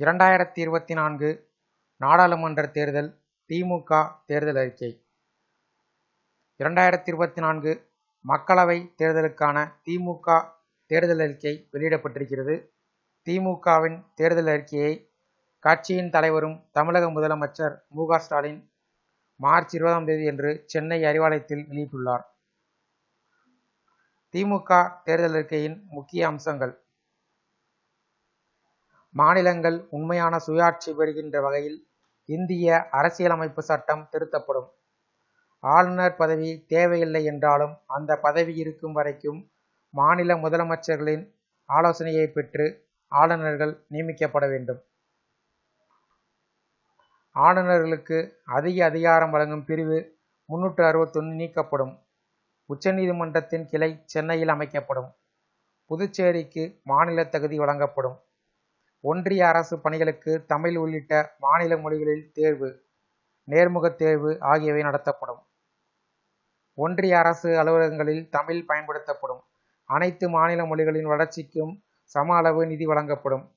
இரண்டாயிரத்தி இருபத்தி நான்கு நாடாளுமன்ற தேர்தல் திமுக தேர்தல் அறிக்கை. இரண்டாயிரத்தி இருபத்தி நான்கு மக்களவை தேர்தலுக்கான திமுக தேர்தல் அறிக்கை வெளியிடப்பட்டிருக்கிறது. திமுகவின் தேர்தல் அறிக்கையை கட்சியின் தலைவரும் தமிழக முதலமைச்சர் மு க ஸ்டாலின் மார்ச் இருபதாம் தேதி என்று சென்னை அறிவாலயத்தில் வெளியிட்டுள்ளார். திமுக தேர்தல் அறிக்கையின் முக்கிய அம்சங்கள். மாநிலங்கள் உண்மையான சுயாட்சி பெறுகின்ற வகையில் இந்திய அரசியலமைப்பு சட்டம் திருத்தப்படும். ஆளுநர் பதவி தேவையில்லை என்றாலும் அந்த பதவி இருக்கும் வரைக்கும் மாநில முதலமைச்சர்களின் ஆலோசனையை பெற்று ஆளுநர்கள் நியமிக்கப்பட வேண்டும். ஆளுநர்களுக்கு அதிக அதிகாரம் வழங்கும் பிரிவு முன்னூற்று அறுபத்தொன்று நீக்கப்படும். உச்சநீதிமன்றத்தின் கிளை சென்னையில் அமைக்கப்படும். புதுச்சேரிக்கு மாநில தகுதி வழங்கப்படும். ஒன்றிய அரசு பணிகளுக்கு தமிழ் உள்ளிட்ட மாநில மொழிகளில் தேர்வு நேர்முகத் தேர்வு ஆகியவை நடத்தப்படும். ஒன்றிய அரசு அலுவலகங்களில் தமிழ் பயன்படுத்தப்படும். அனைத்து மாநில மொழிகளின் வளர்ச்சிக்கும் சம அளவு நிதி வழங்கப்படும்.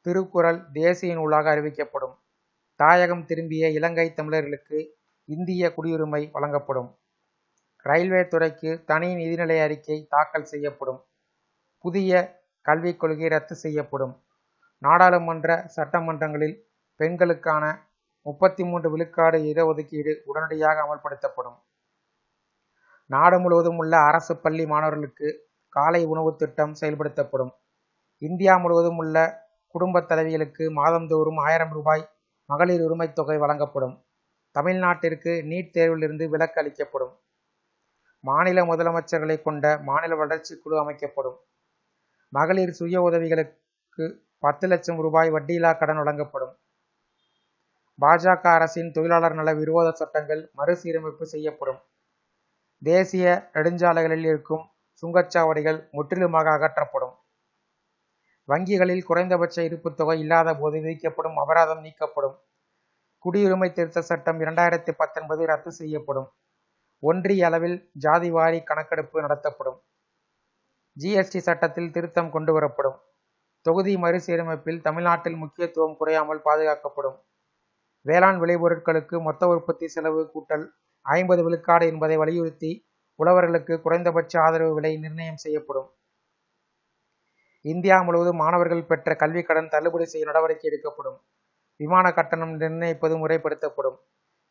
திருக்குறள் தேசிய நூலாக அறிவிக்கப்படும். தாயகம் திரும்பிய இலங்கை தமிழர்களுக்கு இந்திய குடியுரிமை வழங்கப்படும். ரயில்வே துறைக்கு தனி நிதிநிலை அறிக்கை தாக்கல் செய்யப்படும். புதிய கல்விக் கொள்கை ரத்து செய்யப்படும். நாடாளுமன்ற சட்டமன்றங்களில் பெண்களுக்கான முப்பத்தி மூன்று விழுக்காடு இடஒதுக்கீடு உடனடியாக அமல்படுத்தப்படும். நாடு முழுவதும் உள்ள அரசு பள்ளி மாணவர்களுக்கு காலை உணவு திட்டம் செயல்படுத்தப்படும். இந்தியா முழுவதும் உள்ள குடும்ப தலைவிகளுக்கு மாதந்தோறும் ஆயிரம் ரூபாய் மகளிர் உரிமைத் தொகை வழங்கப்படும். தமிழ்நாட்டிற்கு நீட் தேர்விலிருந்து விலக்கு அளிக்கப்படும். மாநில முதலமைச்சர்களை கொண்ட மாநில வளர்ச்சி குழு அமைக்கப்படும். மகளிர் சுய உதவிகளுக்கு பத்து லட்சம் ரூபாய் வட்டியில்லா கடன் வழங்கப்படும். பாஜக அரசின் தொழிலாளர் நல விரோத சட்டங்கள் மறுசீரமைப்பு செய்யப்படும். தேசிய நெடுஞ்சாலைகளில் இருக்கும் சுங்கச்சாவடிகள் முற்றிலுமாக அகற்றப்படும். வங்கிகளில் குறைந்தபட்ச இருப்புத் தொகை இல்லாத போது விதிக்கப்படும் அபராதம் நீக்கப்படும். குடியுரிமை திருத்த சட்டம் இரண்டாயிரத்தி பத்தொன்பது ரத்து செய்யப்படும். ஒன்றிய அளவில் ஜாதிவாரி கணக்கெடுப்பு நடத்தப்படும். ஜிஎஸ்டி சட்டத்தில் திருத்தம் கொண்டுவரப்படும் தொகுதி மறுசீரமைப்பில் தமிழ்நாட்டில் முக்கியத்துவம் குறையாமல் பாதுகாக்கப்படும். வேளாண் விளைபொருட்களுக்கு மொத்த உற்பத்தி செலவு கூட்டல் ஐம்பது விழுக்காடு என்பதை வலியுறுத்தி உழவர்களுக்கு குறைந்தபட்ச ஆதரவு விலை நிர்ணயம் செய்யப்படும். இந்தியா முழுவதும் மாணவர்கள் பெற்ற கல்விக் கடன் தள்ளுபடி செய்ய நடவடிக்கை எடுக்கப்படும். விமான கட்டணம் நிர்ணயிப்பது முறைப்படுத்தப்படும்.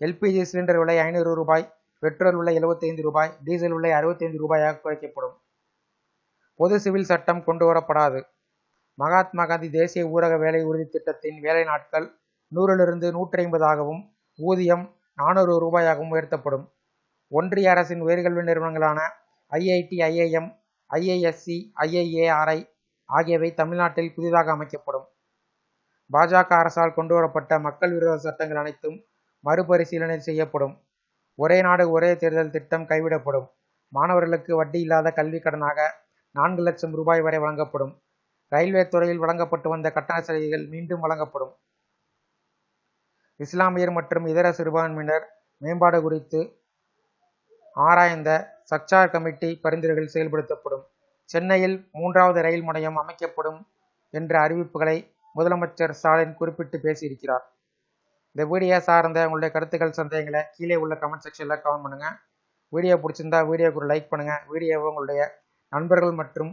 எல்பிஜி சிலிண்டர் விலை ஐநூறு ரூபாய் பெட்ரோல் விலை எழுபத்தைந்து ரூபாய் டீசல் விலை அறுபத்தைந்து ரூபாயாக குறைக்கப்படும். பொது சிவில் சட்டம் கொண்டு வரப்படாது. மகாத்மா காந்தி தேசிய ஊரக வேலை உறுதி திட்டத்தின் வேலை நாட்கள் நூறிலிருந்து நூற்றி ஐம்பதாகவும் ஊதியம் நானூறு ரூபாயாகவும் உயர்த்தப்படும். ஒன்றிய அரசின் உயர்கல்வி நிறுவனங்களான ஐஐடி ஐஐஎம் ஐஐஎஸ்சி ஐஐஏஆர்ஐ ஆகியவை தமிழ்நாட்டில் புதிதாக அமைக்கப்படும். பாஜக அரசால் கொண்டுவரப்பட்ட மக்கள் விரோத சட்டங்கள் அனைத்தும் மறுபரிசீலனை செய்யப்படும். ஒரே நாடு ஒரே தேர்தல் திட்டம் கைவிடப்படும். மாணவர்களுக்கு வட்டி இல்லாத கல்வி கடனாக நான்கு லட்சம் ரூபாய் வரை வழங்கப்படும். ரயில்வே துறையில் வழங்கப்பட்டு வந்த கட்டண சலுகைகள் மீண்டும் வழங்கப்படும். இஸ்லாமியர் மற்றும் இதர சிறுபான்மையினர் மேம்பாடு குறித்து ஆராய்ந்த சச்சார் கமிட்டி பரிந்துரைகள் செயல்படுத்தப்படும். சென்னையில் மூன்றாவது ரயில் முனையம் அமைக்கப்படும் என்ற அறிவிப்புகளை முதலமைச்சர் ஸ்டாலின் குறிப்பிட்டு பேசியிருக்கிறார். இந்த வீடியோ சார்ந்த உங்களுடைய கருத்துக்கள் சந்தேகங்களை கீழே உள்ள கமெண்ட் செக்ஷனில் கமெண்ட் பண்ணுங்கள் வீடியோ பிடிச்சிருந்தா வீடியோக்கு ஒரு லைக் பண்ணுங்கள் வீடியோவை உங்களுடைய நண்பர்கள் மற்றும்